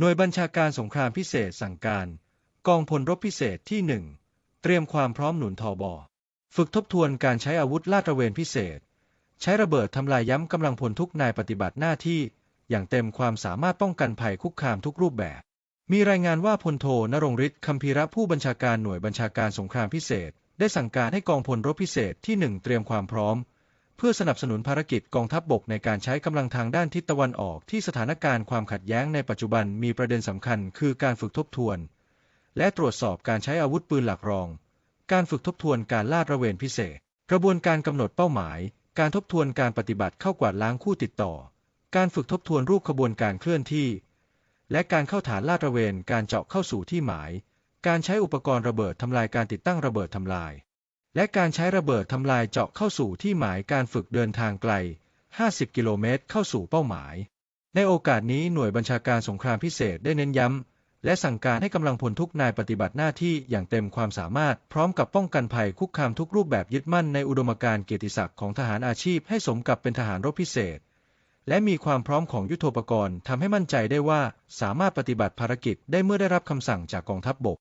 หน่วยบัญชาการสงครามพิเศษสั่งการ กองพลรบพิเศษที่หนึ่งเตรียมความพร้อมหนุนทอบอฝึกทบทวนการใช้อาวุธลาดตระเวนพิเศษ ใช้ระเบิดทำลายย้ำกำลังพลทุกนายปฏิบัติหน้าที่ อย่างเต็มความสามารถป้องกันภัยคุกคามทุกรูปแบบ มีรายงานว่าพลโทนรงฤทธิ์คำพีระผู้บัญชาการหน่วยบัญชาการสงครามพิเศษ ได้สั่งการให้กองพลรบพิเศษที่หนึ่งเตรียมความพร้อม เพื่อสนับสนุนภารกิจกองทัพบบกในการใช้กำลังทางด้านทิศตะวันออกที่สถานการณ์ความขัดแย้งในปัจจุบันมีประเด็นสำคัญคือการฝึกทบทวน และตรวจสอบการใช้อาวุธปืนหลักรอง การฝึกทบทวนการลาดระเวนพิเศษ กระบวนการกำหนดเป้าหมาย การทบทวนการปฏิบัติเข้ากวาดล้างคู่ติดต่อ การฝึกทบทวนรูปขบวนการเคลื่อนที่ และการเข้าฐานลาดระเวนการเจาะเข้าสู่ที่หมาย การใช้อุปกรณ์ระเบิดทำลายการติดตั้งระเบิดทำลาย และการใช้ระเบิดทำลายเจาะเข้าสู่ที่หมายการฝึกเดินทางไกล 50 กิโลเมตรเข้าสู่เป้าหมาย ในโอกาสนี้หน่วยบัญชาการสงครามพิเศษได้เน้นย้ำ และสั่งการให้กำลังพลทุกนายปฏิบัติหน้าที่อย่างเต็มความสามารถ พร้อมกับป้องกันภัยคุกคามทุกรูปแบบยึดมั่นในอุดมการณ์เกียรติศักดิ์ของทหารอาชีพให้สมกับเป็นทหารรบพิเศษ และมีความพร้อมของยุทโธปกรณ์ทำให้มั่นใจได้ว่าสามารถปฏิบัติภารกิจได้เมื่อได้รับคำสั่งจากกองทัพบบก